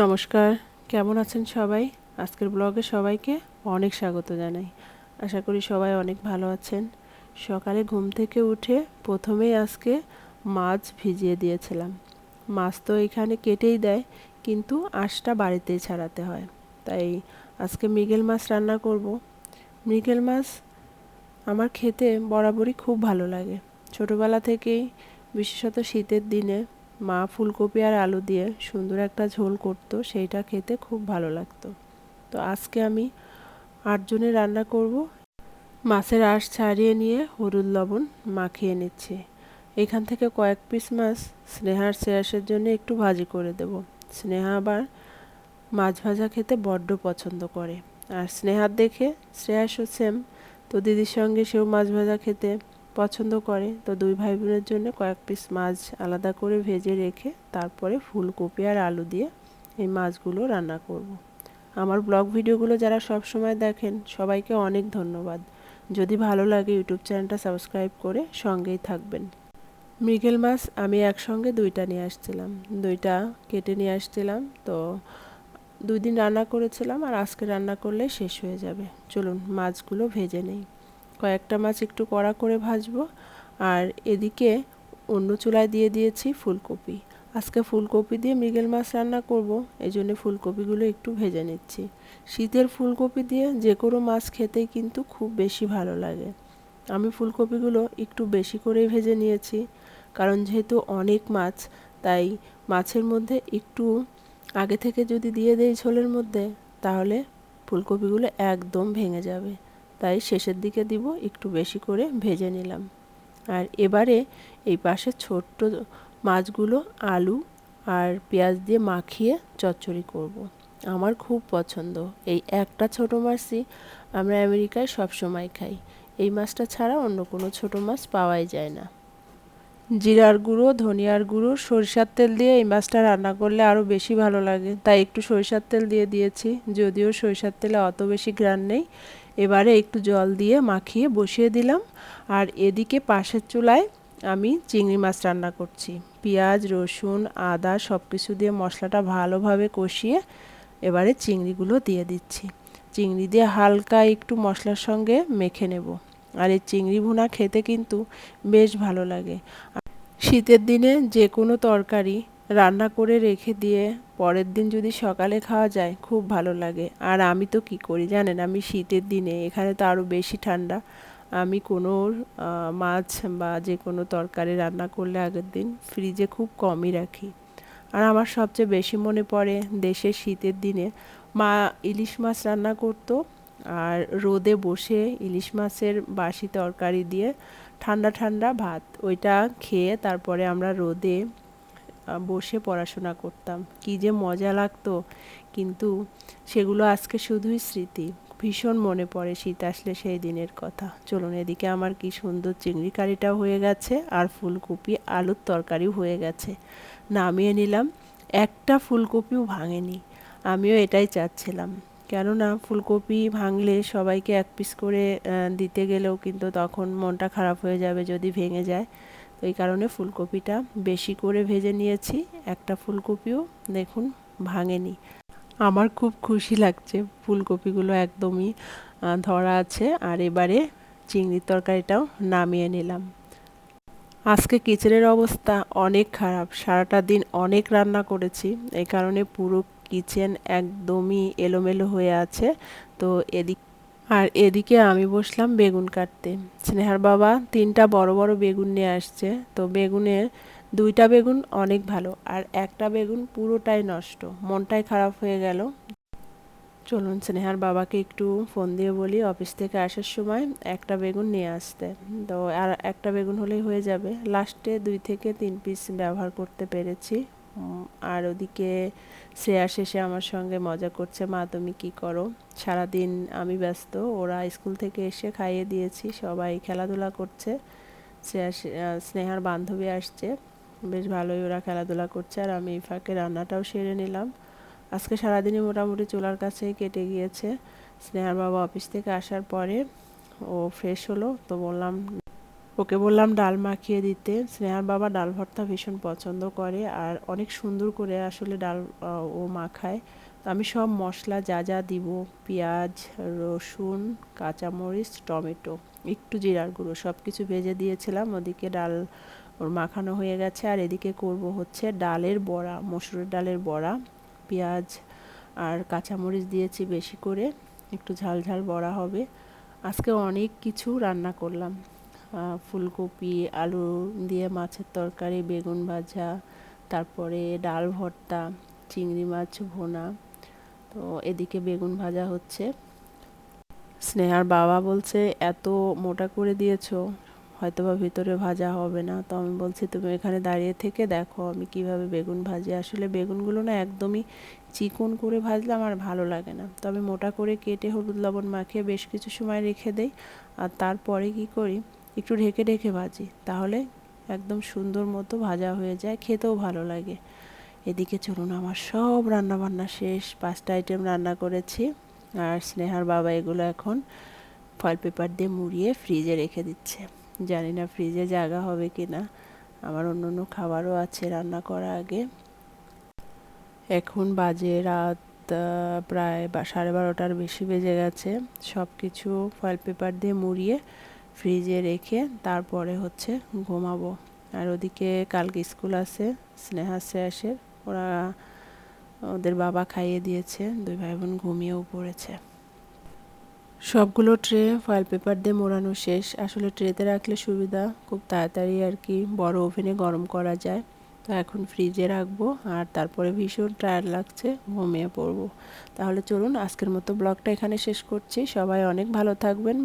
নমস্কার, কেমন আছেন সবাই? আজকের ব্লগে সবাইকে অনেক স্বাগত জানাই। আশা করি সবাই অনেক ভালো আছেন। সকালে ঘুম থেকে উঠে প্রথমেই আজকে মাছ ভিজিয়ে দিয়েছিলাম। মাছ তো এখানে কেটেই দেয়, কিন্তু আঁশটা বাড়িতেই ছাড়াতে হয়। তাই আজকে মৃগেল মাছ রান্না করব। মৃগেল মাছ আমার খেতে বরাবরই খুব ভালো লাগে। ছোটোবেলা থেকেই, বিশেষত শীতের দিনে মা ফুলকপি আর আলু দিয়ে সুন্দর একটা ঝোল করতো, সেইটা খেতে খুব ভালো লাগতো। তো আজকে আমি আটজনে রান্না করব। মাছের আঁশ ছাড়িয়ে নিয়ে হলুদ লবণ মাখিয়ে নিচ্ছি। এখান থেকে কয়েক পিস মাছ স্নেহার শ্রেয়াসের জন্য একটু ভাজি করে দেব। স্নেহা আবার মাছ ভাজা খেতে বড্ড পছন্দ করে। আর স্নেহার দেখে শ্রেয়াসও সেম তো দিদির সঙ্গে সেও মাছ ভাজা খেতে পছন্দ করে, তো দুই ভাই বোনের জন্য কয়েক পিস মাছ আলাদা করে ভেজে রেখে তারপরে ফুলকপি আর আলু দিয়ে এই মাছগুলো রান্না করব। আমার ব্লগ ভিডিওগুলো যারা সব সময় দেখেন, সবাইকে অনেক ধন্যবাদ। যদি ভালো লাগে ইউটিউব চ্যানেলটা সাবস্ক্রাইব করে সঙ্গেই থাকবেন। মৃগেল মাছ আমি একসঙ্গে দুইটা নিয়ে আসছিলাম। দুইটা কেটে নিয়ে আসছিলাম, তো দুই দিন রান্না করেছিলাম আর আজকে রান্না করলে শেষ হয়ে যাবে। চলুন, মাছগুলো ভেজে নেই। কয়েকটা মাছ একটু কড়া করে ভাজবো। আর এদিকে অন্য চুলায় দিয়ে দিয়েছি ফুলকপি। আজকে ফুলকপি দিয়ে মৃগেল মাছ রান্না করব এই জন্য ফুলকপিগুলো একটু ভেজে নিচ্ছি। শীতের ফুলকপি দিয়ে যে কোনো মাছ খেতেই কিন্তু খুব বেশি ভালো লাগে। আমি ফুলকপিগুলো একটু বেশি করেই ভেজে নিয়েছি, কারণ যেহেতু অনেক মাছ, তাই মাছের মধ্যে একটু আগে থেকে যদি দিয়ে দেই ঝোলের মধ্যে, তাহলে ফুলকপিগুলো একদম ভেঙে যাবে। তাই শেষের দিকে দিব, একটু বেশি করে ভেজে নিলাম। আর এবারে এই পাশে ছোট্ট মাছগুলো আলু আর পেঁয়াজ দিয়ে মাখিয়ে চচ্চড়ি করব। আমার খুব পছন্দ। এই একটা ছোট মাছই আমরা আমেরিকায় সব সময় খাই। এই মাছটা ছাড়া অন্য কোনো ছোট মাছ পাওয়াই যায় না। জিরার গুঁড়ো, ধনিয়ার গুঁড়ো, সরিষার তেল দিয়ে এই মাছটা রান্না করলে আরও বেশি ভালো লাগে। তাই একটু সরিষার তেল দিয়ে দিয়েছি। যদিও সরিষার তেলে অত বেশি গ্রান নেই। এবারে একটু জল দিয়ে মাখিয়ে বসিয়ে দিলাম। আর এদিকে পাশের চুলায় আমি চিংড়ি মাছ রান্না করছি। পেঁয়াজ, রসুন, আদা সব কিছু দিয়ে মশলাটা ভালোভাবে কষিয়ে এবারে চিংড়িগুলো দিয়ে দিচ্ছি। চিংড়ি দিয়ে হালকা একটু মশলার সঙ্গে মেখে নেব। আর এই চিংড়ি ভুনা খেতে কিন্তু বেশ ভালো লাগে। শীতের দিনে যে কোনো তরকারি রান্না করে রেখে দিয়ে পরের দিন যদি সকালে খাওয়া যায়, খুব ভালো লাগে। আর আমি তো কি করি জানেন? আমি শীতের দিনে, এখানে তো আরও বেশি ঠান্ডা। আমি কোনো মাছ বা যে কোনো তরকারি রান্না করলে আগের দিন ফ্রিজে খুব কমই রাখি। আর আমার সবচেয়ে বেশি মনে পড়ে দেশের শীতের দিনে, মা ইলিশ মাছ রান্না করতো। আর রোদে বসে ইলিশ মাছের বাসি তরকারি দিয়ে ঠান্ডা ঠান্ডা ভাত, ওইটা খেয়ে তারপরে আমরা রোদে বসে পড়াশোনা করতাম। কী যে মজা লাগতো। কিন্তু সেগুলো আজকে শুধুই স্মৃতি। ভীষণ মনে পড়ে শীত আসলে সেই দিনের কথা। চলুন এদিকে আমার কি সুন্দর চিংড়ি কারিটাও হয়ে গেছে আর ফুলকপি আলুর তরকারিও হয়ে গেছে। নামিয়ে নিলাম। একটা ফুলকপিও ভাঙেনি। আমিও এটাই চাচ্ছিলাম। কেননা ফুলকপি ভাঙলে সবাইকে এক পিস করে দিতে গেলেও কিন্তু তখন মনটা খারাপ হয়ে যাবে যদি ভেঙে যায়। এই কারণে ফুলকপিটা বেশি করে ভেজে নিয়েছি। একটা ফুলকপিও দেখুন ভাঙেনি। আমার খুব খুশি লাগছে ফুলকপিগুলো একদমই ধরা আছে আর এবারে চিংড়ির তরকারিটাও নামিয়ে নিলাম। আজকে কিচেনের অবস্থা অনেক খারাপ। সারাটা দিন অনেক রান্না করেছি। এই কারণে পুরো কিচেন একদমই এলোমেলো হয়ে আছে। তো এদিক আর এদিকে আমি বসলাম বেগুন কাটতে। স্নেহার বাবা তিনটা বড় বড় বেগুন নিয়ে আসছে। তো বেগুনের দুইটা বেগুন অনেক ভালো, আর একটা বেগুন পুরোটাই নষ্ট। মনটাই খারাপ হয়ে গেল। চলুন স্নেহার বাবাকে একটু ফোন দিয়ে বলি অফিস থেকে আসার সময় একটা বেগুন নিয়ে আসতে। তো আর একটা বেগুন হলেই হয়ে যাবে। লাস্টে দুই থেকে তিন পিস ব্যবহার করতে পেরেছি। আর ওদিকে শ্রেয়া শেষে আমার সঙ্গে মজা করছে, মা, তুমি কী করো? সারাদিন আমি ব্যস্ত, ওরা স্কুল থেকে এসে খাইয়ে দিয়েছি, সবাই খেলাধুলা করছে। শ্রেয়া স্নেহার বান্ধবী আসছে, বেশ ভালোই ওরা খেলাধুলা করছে, আর আমি ফাঁকে রান্নাটাও সেরে নিলাম। আজকে সারাদিনই মোটামুটি চুলার কাছেই কেটে গিয়েছে। স্নেহার বাবা অফিস থেকে আসার পরে ও ফ্রেশ হলো, তো বললাম ওকে বললাম ডাল মাখিয়ে দিতে। স্নেহার বাবা ডাল ভর্তা ভীষণ পছন্দ করে আর অনেক সুন্দর করে আসলে ডাল ও মাখায়। তো আমি সব মশলা যা যা দিব, পেঁয়াজ, রসুন, কাঁচামরিচ, টমেটো, একটু জিরার গুঁড়ো সব কিছু ভেজে দিয়েছিলাম। ওদিকে ডাল ওর মাখানো হয়ে গেছে আর এদিকে করব হচ্ছে ডালের বড়া, মসুরের ডালের বড়া, পেঁয়াজ আর কাঁচামরিচ দিয়েছি বেশি করে। একটু ঝাল ঝাল বড়া হবে। আজকে অনেক কিছু রান্না করলাম। ফুলকপি, আলু দিয়ে মাছের তরকারি, বেগুন ভাজা, তারপরে ডাল ভর্তা, চিংড়ি মাছ ভোনা। তো এদিকে বেগুন ভাজা হচ্ছে। স্নেহার বাবা বলছে, এত মোটা করে দিয়েছ হয়তো বা ভিতরে ভাজা হবে না। তো আমি বলছি, তুমি এখানে দাঁড়িয়ে থেকে দেখো, আমি কীভাবে বেগুন ভাজি। আসলে বেগুনগুলো না একদমই চিকন করে ভাজলে আমার ভালো লাগে না। তবে মোটা করে কেটে হলুদ লবণ মাখিয়ে বেশ কিছু সময় রেখে দেই, আর তারপরে কি করি? একটু ঢেকে ঢেকে ভাজি, তাহলে একদম সুন্দর মতো ভাজা হয়ে যায়, খেতেও ভালো লাগে। এদিকে চলুন, আমার সব রান্না বান্না শেষ, পাঁচটা আইটেম রান্না করেছি, আর স্নেহার বাবা এগুলো এখন ফয়েল পেপার দিয়ে মুড়িয়ে ফ্রিজে রেখে দিচ্ছে। জানি না ফ্রিজে জায়গা হবে কি না আমার অন্য অন্য খাবারও আছে রান্না করা আগে। এখন বাজে রাত প্রায় সাড়ে বারোটার বেশি বেজে গেছে সব কিছু ফয়েল পেপার দিয়ে মুড়িয়ে ফ্রিজে রেখে তারপরে হচ্ছে ঘুমাবো। আর ওদিকে কালকে স্কুল আছে, স্নেহা শ্রেয়াসের ওরা ওদের বাবা খাইয়ে দিয়েছে, দুই ভাই বোন ঘুমিয়েও পড়েছে। সবগুলো ট্রে ফয়েল পেপার দিয়ে মোড়ানো শেষ। আসলে ট্রেতে রাখলে সুবিধা, খুব তাড়াতাড়ি আর কি বড় ওভেনে গরম করা যায়। তো এখন ফ্রিজে রাখব, আর তারপরে ভীষণ টায়ার লাগছে, ঘুমিয়ে পড়ব। তাহলে চলুন, আজকের মতো ব্লগটা এখানে শেষ করছি। সবাই অনেক ভালো থাকবেন।